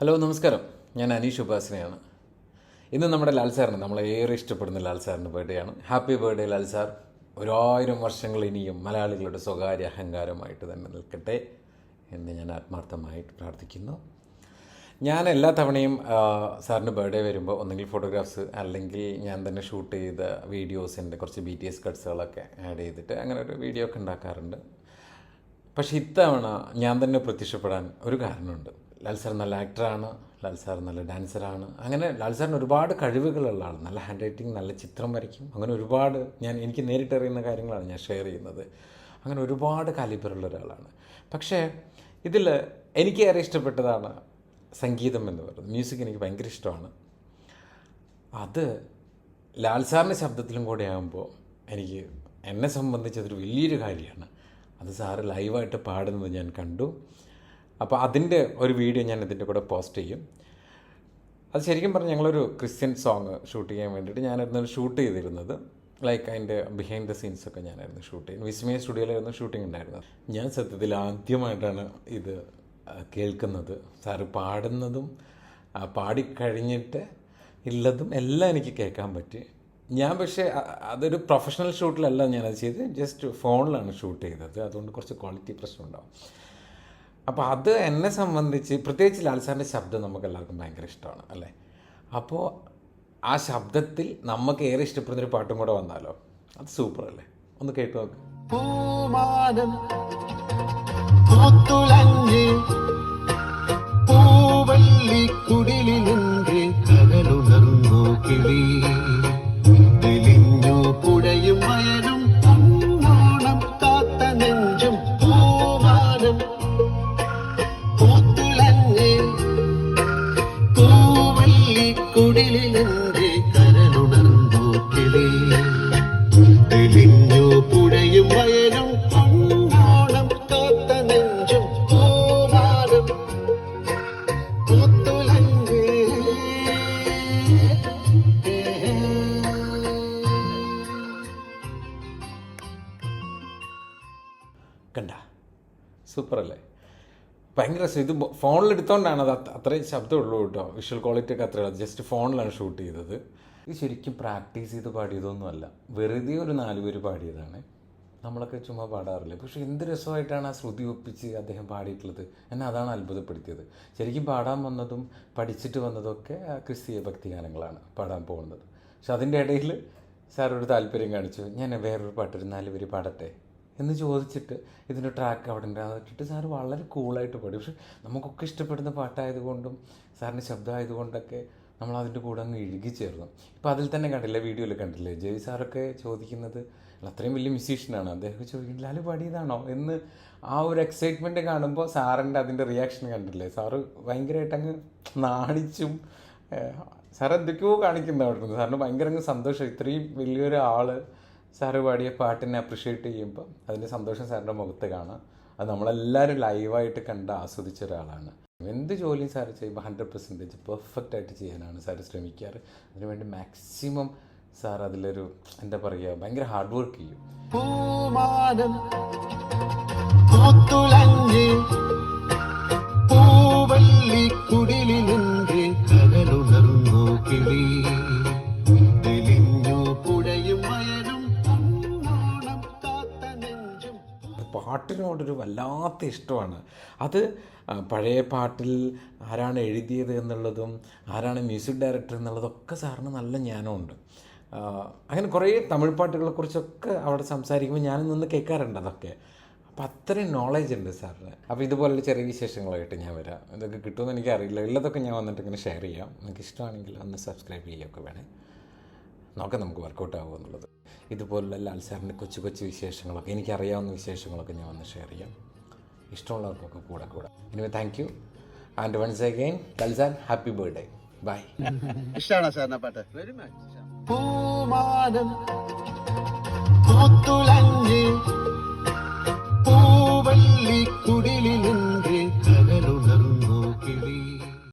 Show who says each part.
Speaker 1: Hello നമസ്കാരം. ഞാൻ അനീഷ് ഉപാസനയാണ്. ഇന്ന് നമ്മുടെ ലാൽ സാറിന് നമ്മളെ ഏറെ ഇഷ്ടപ്പെടുന്ന ലാൽ സാറിന്റെ ആണ്. Happy birthday Lal sir. ഒരായിരം വർഷങ്ങൾ ഇനിയും മലയാളികളുടെ സ്വകാര്യ അഹങ്കാരമായിട്ട് തന്നെ നിൽക്കട്ടെ എന്ന് ഞാൻ ആത്മാർത്ഥമായിട്ട് പ്രാർത്ഥിക്കുന്നു. ഞാൻ എല്ലാ തവണയും സാറിന്റെ ബർത്ത്ഡേ വരുമ്പോൾ ഒന്നെങ്കിൽ ഫോട്ടോഗ്രാഫ്സ് അല്ലെങ്കിൽ ഞാൻ തന്നെ ഷൂട്ട് ചെയ്ത വീഡിയോസിന്റെ കുറച്ച് ബി ടി എസ് കട്ട്സുകളൊക്കെ ആഡ് ചെയ്തിട്ട് അങ്ങനെ ഒരു വീഡിയോ ഒക്കെ ഉണ്ടാക്കാറുണ്ട്. പക്ഷേ ഇത്തവണ ഞാൻ തന്നെ പ്രത്യക്ഷപ്പെടാൻ ഒരു കാരണമുണ്ട്. ലാൽ സാർ നല്ല ആക്ടറാണ് ലാൽ സാർ നല്ല ഡാൻസറാണ്. അങ്ങനെ ലാൽ സാറിന് ഒരുപാട് കഴിവുകളുള്ള ആൾ നല്ല ഹാൻഡ് റൈറ്റിംഗ് നല്ല ചിത്രം വരയ്ക്കും. അങ്ങനെ ഒരുപാട് ഞാൻ എനിക്ക് നേരിട്ടറിയുന്ന കാര്യങ്ങളാണ് ഞാൻ ഷെയർ ചെയ്യുന്നത്. അങ്ങനെ ഒരുപാട് കാലിബറുള്ള ഒരാളാണ്. പക്ഷേ ഇതിൽ എനിക്ക് ഏറെ ഇഷ്ടപ്പെട്ടതാണ് സംഗീതം എന്ന് പറയുന്നത്. മ്യൂസിക് എനിക്ക് ഭയങ്കര ഇഷ്ടമാണ്. അത് ലാൽ സാറിന്റെ ശബ്ദത്തിലും കൂടെ ആകുമ്പോൾ എനിക്ക് എന്നെ സംബന്ധിച്ച് അതൊരു വലിയൊരു കാര്യമാണ്. അത് സാറ് ലൈവായിട്ട് പാടുന്നത് ഞാൻ കണ്ടു. അപ്പോൾ അതിന്റെ ഒരു വീഡിയോ ഞാൻ ഇതിന്റെ കൂടെ പോസ്റ്റ് ചെയ്യും. അത് ശരിക്കും പറഞ്ഞാൽ ഞങ്ങളൊരു ക്രിസ്ത്യൻ സോങ് ഷൂട്ട് ചെയ്യാൻ വേണ്ടിയിട്ട് ഞാനായിരുന്നു ഷൂട്ട് ചെയ്തിരുന്നത്. ലൈക്ക് അതിന്റെ ബിഹൈൻഡ് ദ സീൻസ് ഒക്കെ ഞാനായിരുന്നു ഷൂട്ട് ചെയ്യുന്നത്. വിസ്മയ സ്റ്റുഡിയോയിലായിരുന്നു ഷൂട്ടിംഗ് ഉണ്ടായിരുന്നത്. ഞാൻ സത്യത്തിൽ ആദ്യമായിട്ടാണ് ഇത് കേൾക്കുന്നത്. സാറ് പാടുന്നതും പാടിക്കഴിഞ്ഞിട്ട് ഉള്ളതും എല്ലാം എനിക്ക് കേൾക്കാൻ പറ്റി. ഞാൻ പക്ഷേ അതൊരു പ്രൊഫഷണൽ ഷൂട്ടിലല്ല ഞാനത് ചെയ്ത് ജസ്റ്റ് ഫോണിലാണ് ഷൂട്ട് ചെയ്തത്. അതുകൊണ്ട് കുറച്ച് ക്വാളിറ്റി പ്രശ്നം ഉണ്ടാവും അപ്പോൾ അത് എന്നെ സംബന്ധിച്ച് പ്രത്യേകിച്ച് ലാൽ സാറിന്റെ ശബ്ദം നമുക്ക് എല്ലാവർക്കും ഭയങ്കര ഇഷ്ടമാണ് അല്ലേ? അപ്പോൾ ആ ശബ്ദത്തിൽ നമുക്ക് ഏറെ ഇഷ്ടപ്പെടുന്നൊരു പാട്ടും കൂടെ വന്നാലോ? അത് സൂപ്പർ അല്ലേ? ഒന്ന് കേട്ടു നോക്ക്.
Speaker 2: പൂവല്ലി കുടിലിൽ
Speaker 1: കണ്ട? സൂപ്പർ അല്ലേ ഭയങ്കര ഇത് ഫോണിൽ എടുത്തോണ്ടാണ് അത് അത്രയും ശബ്ദമുള്ളൂ കേട്ടോ. വിഷ്വൽ ക്വാളിറ്റി ഒക്കെ അത്രയുള്ളൂ. ജസ്റ്റ് ഫോണിലാണ് ഷൂട്ട് ചെയ്തത്. ഇത് ശരിക്കും പ്രാക്ടീസ് ചെയ്ത് പാടിയതൊന്നുമല്ല വെറുതെ ഒരു നാല് പേര് പാടിയതാണ്. നമ്മളൊക്കെ ചുമ്മാ പാടാറില്ല? പക്ഷെ എന്ത് രസമായിട്ടാണ് ആ ശ്രുതി ഒപ്പിച്ച് അദ്ദേഹം പാടിയിട്ടുള്ളത്? എന്നെ അതാണ് അത്ഭുതപ്പെടുത്തിയത്. ശരിക്കും പാടാൻ വന്നതും പഠിച്ചിട്ട് വന്നതൊക്കെ ക്രിസ്തീയ ഭക്തിഗാനങ്ങളാണ് പാടാൻ പോകുന്നത്. പക്ഷെ അതിന്റെ ഇടയിൽ സാറൊരു താല്പര്യം കാണിച്ചു. ഞാൻ വേറൊരു പാട്ടൊരു നാല് പേര് പാടട്ടെ? എന്ന് ചോദിച്ചിട്ട് ഇതിന്റെ ട്രാക്ക് അവിടെ ഉണ്ട്. അതിട്ടിട്ട് സാറ് വളരെ കൂളായിട്ട് പാടി. പക്ഷെ നമുക്കൊക്കെ ഇഷ്ടപ്പെടുന്ന പാട്ടായതുകൊണ്ടും സാറിന്റെ ശബ്ദമായതുകൊണ്ടൊക്കെ നമ്മൾ അതിന്റെ കൂടെ അങ്ങ് ഇഴുകി ചേർന്നു. ഇപ്പം അതിൽ തന്നെ കണ്ടില്ലേ വീഡിയോയിൽ കണ്ടില്ലേ ജയ് സാറൊക്കെ ചോദിക്കുന്നത് അത്രയും വലിയ മ്യൂസീഷ്യനാണ് അദ്ദേഹം ചോദിക്കുന്നത് ലാൽ പാടിയതാണോ? എന്ന് ആ ഒരു എക്സൈറ്റ്മെന്റ് കാണുമ്പോൾ സാറിന്റെ അതിന്റെ റിയാക്ഷൻ കണ്ടില്ലേ? സാറ് ഭയങ്കരമായിട്ട് അങ്ങ് നാണിച്ചും സാർ എന്തൊക്കെയോ കാണിക്കുന്ന അവിടെ നിന്ന് സാറിന് ഭയങ്കര അങ്ങ് സന്തോഷം. ഇത്രയും വലിയൊരു സാറ് പാടിയ പാട്ടിനെ അപ്രിഷ്യേറ്റ് ചെയ്യുമ്പോൾ അതിന്റെ സന്തോഷം സാറിന്റെ മുഖത്ത് കാണാം. അത് നമ്മളെല്ലാവരും ലൈവായിട്ട് കണ്ട് ആസ്വദിച്ച ഒരാളാണ്. എന്ത് ജോലിയും സാറ് ചെയ്യുമ്പോൾ ഹൺഡ്രഡ് പെർസെന്റേജ് പെർഫെക്റ്റ് ആയിട്ട് ചെയ്യാനാണ് സാറ് ശ്രമിക്കാറ്. അതിനുവേണ്ടി മാക്സിമം സാർ അതിലൊരു എന്താ പറയുക ഭയങ്കര ഹാർഡ് വർക്ക് ചെയ്യും. പാട്ടിനോടൊരു വല്ലാത്ത ഇഷ്ടമാണ്. അത് പഴയ പാട്ടിൽ ആരാണ് എഴുതിയത് എന്നുള്ളതും ആരാണ് മ്യൂസിക് ഡയറക്ടർ എന്നുള്ളതൊക്കെ സാറിന് നല്ല ജ്ഞാനമുണ്ട്. അങ്ങനെ കുറേ തമിഴ് പാട്ടുകളെക്കുറിച്ചൊക്കെ അവിടെ സംസാരിക്കുമ്പോൾ ഞാനും നിന്ന് കേൾക്കാറുണ്ട് അതൊക്കെ. അപ്പം അത്രയും നോളജ് ഉണ്ട് സാറിന്. അപ്പോൾ ഇതുപോലുള്ള ചെറിയ വിശേഷങ്ങളായിട്ട് ഞാൻ വരാം. ഇതൊക്കെ കിട്ടുമെന്ന് എനിക്കറിയില്ല. ഉള്ളതൊക്കെ ഞാൻ വന്നിട്ട് ഇങ്ങനെ ഷെയർ ചെയ്യാം. നിങ്ങൾക്ക് ഇഷ്ടമാണെങ്കിൽ ഒന്ന് സബ്സ്ക്രൈബ് ചെയ്യുകയൊക്കെ വേണേ. നോക്കാം നമുക്ക് വർക്കൗട്ട് ആവുമോ എന്നുള്ളത്. ഇതുപോലുള്ള ലാൽ സാറിന്റെ കൊച്ചു കൊച്ചു വിശേഷങ്ങളൊക്കെ എനിക്കറിയാവുന്ന വിശേഷങ്ങളൊക്കെ ഞാൻ വന്ന് ഷെയർ ചെയ്യാം. ഇഷ്ടമുള്ളവർക്കൊക്കെ കൂടെ കൂടെ. ഇനി thank you and once again Lal sir happy birthday bye
Speaker 3: ഇഷ്ടമാണോ സാറിനെ പാട്ട്? Very much
Speaker 2: പൂമാനം.